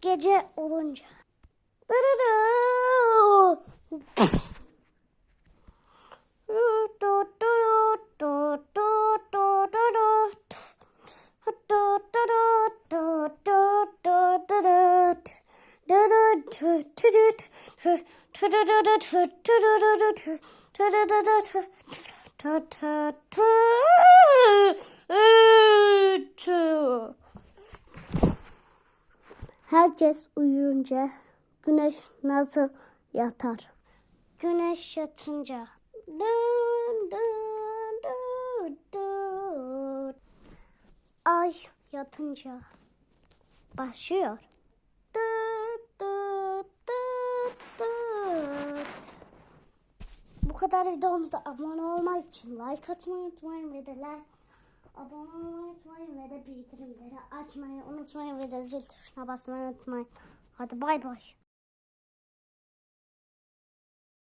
Gece olunca. Herkes uyuyunca güneş nasıl yatar? Güneş yatınca. Dın dın dın dın. Ay yatınca başlıyor. Dıt dıt dıt dıt. Bu kadar videomuza abone olmak için like atmayı unutmayın ve de like abone de bildirimleri açmayı unutmayın ve de zil tuşuna basmayı unutmayın. Hadi bay bay.